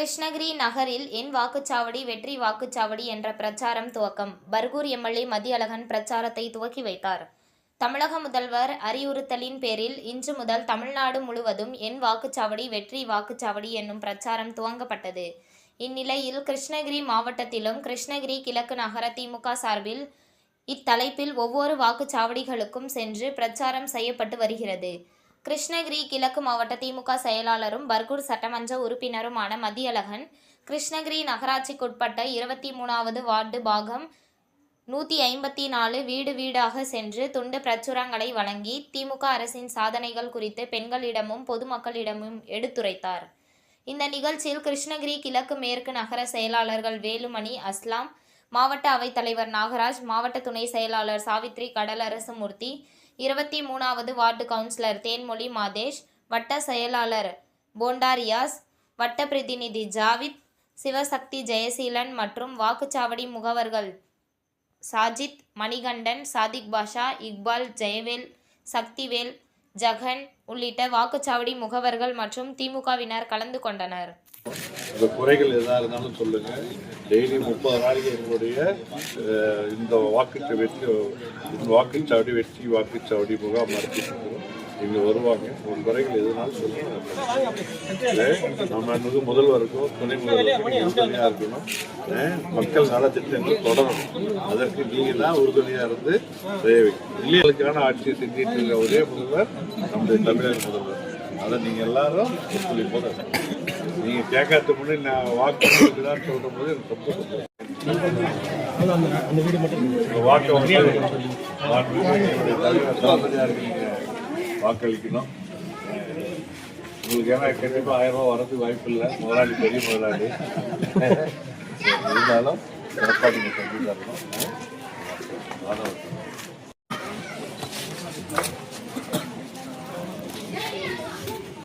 கிருஷ்ணகிரி நகரில் என் வாக்குச்சாவடி வெற்றி வாக்குச்சாவடி என்ற பிரச்சாரம் துவக்கம். பர்கூர் எம்எல்ஏ மதியழகன் பிரச்சாரத்தை துவக்கி வைத்தார். தமிழக முதல்வர் அறிவுறுத்தலின் பேரில் இன்று முதல் தமிழ்நாடு முழுவதும் என் வாக்குச்சாவடி வெற்றி வாக்குச்சாவடி என்னும் பிரச்சாரம் துவங்கப்பட்டது. இந்நிலையில் கிருஷ்ணகிரி மாவட்டத்திலும் கிருஷ்ணகிரி கிழக்கு நகர திமுக சார்பில் இத்தலைப்பில் ஒவ்வொரு வாக்குச்சாவடிகளுக்கும் சென்று பிரச்சாரம் செய்யப்பட்டு வருகிறது. கிருஷ்ணகிரி கிழக்கு மாவட்ட திமுக செயலாளரும் பர்கூர் சட்டமன்ற உறுப்பினருமான மதியழகன் கிருஷ்ணகிரி நகராட்சிக்குட்பட்ட இருபத்தி மூணாவது வார்டு பாகம் நூற்றி ஐம்பத்தி நாலு வீடு வீடாக சென்று துண்டு பிரச்சுரங்களை வழங்கி திமுக அரசின் சாதனைகள் குறித்து பெண்களிடமும் பொதுமக்களிடமும் எடுத்துரைத்தார். இந்த நிகழ்ச்சியில் கிருஷ்ணகிரி கிழக்கு மேற்கு நகர செயலாளர்கள் வேலுமணி அஸ்லாம் மாவட்ட அவைத்தலைவர் நாகராஜ் மாவட்ட துணை செயலாளர் சாவித்ரி கடலரசு மூர்த்தி இருபத்தி மூணாவது வார்டு கவுன்சிலர் தேன்மொழி மாதேஷ் வட்ட செயலாளர் போண்டாரியாஸ் வட்ட பிரதிநிதி ஜாவித் சிவசக்தி ஜெயசீலன் மற்றும் வாக்குச்சாவடி முகவர்கள் சாஜித் மணிகண்டன் சாதிக் பாஷா இக்பால் ஜெயவேல் சக்திவேல் ஜகன் உள்ளிட்ட வாக்குச்சாவடி முகவர்கள் மற்றும் திமுகவினர் கலந்து கொண்டனர். இந்த குறைகள் எதா இருந்தாலும் சொல்லுங்க. டெய்லி முப்பது நாளைக்கு எங்களுடைய இந்த வாக்குச்ச வெற்றி வாக்குச்சாவடி வெற்றி வாக்குச்சாவடி முகாம் நடத்திட்டு இங்க வருவாங்க. உங்க குறைகள் எதுனாலும் சொல்லுங்க. இல்லை, நம்ம வந்து முதல்வருக்கும் துணை முதல்வருக்கும் உறுதுணையா இருக்கணும் மக்கள் நலத்திட்டங்கள் தொடரணும். அதற்கு நீங்க தான் உறுதுணையா இருந்து வைக்கணும் இல்லைகளுக்கான ஆட்சியை செஞ்சிட்டு இருக்க ஒரே முதல்வர் நம்முடைய தமிழக முதல்வர். அதை நீங்க எல்லாரும் ஒத்துழைப்போட இருக்கணும். நீங்க கேட்காத முன்னே நான் வாக்கு சொல்ற போது எனக்கு ரொம்ப சந்தோஷம். வாக்கை வந்து வாக்களிக்கணும். உங்களுக்கு ஏன்னா கண்டிப்பாக ஆயிரம் ரூபா வரதுக்கு வாய்ப்பு இல்லை. முதலாளி பெரிய முதலாளி. இருந்தாலும் சிறப்பாக நீங்க செஞ்சு தரணும்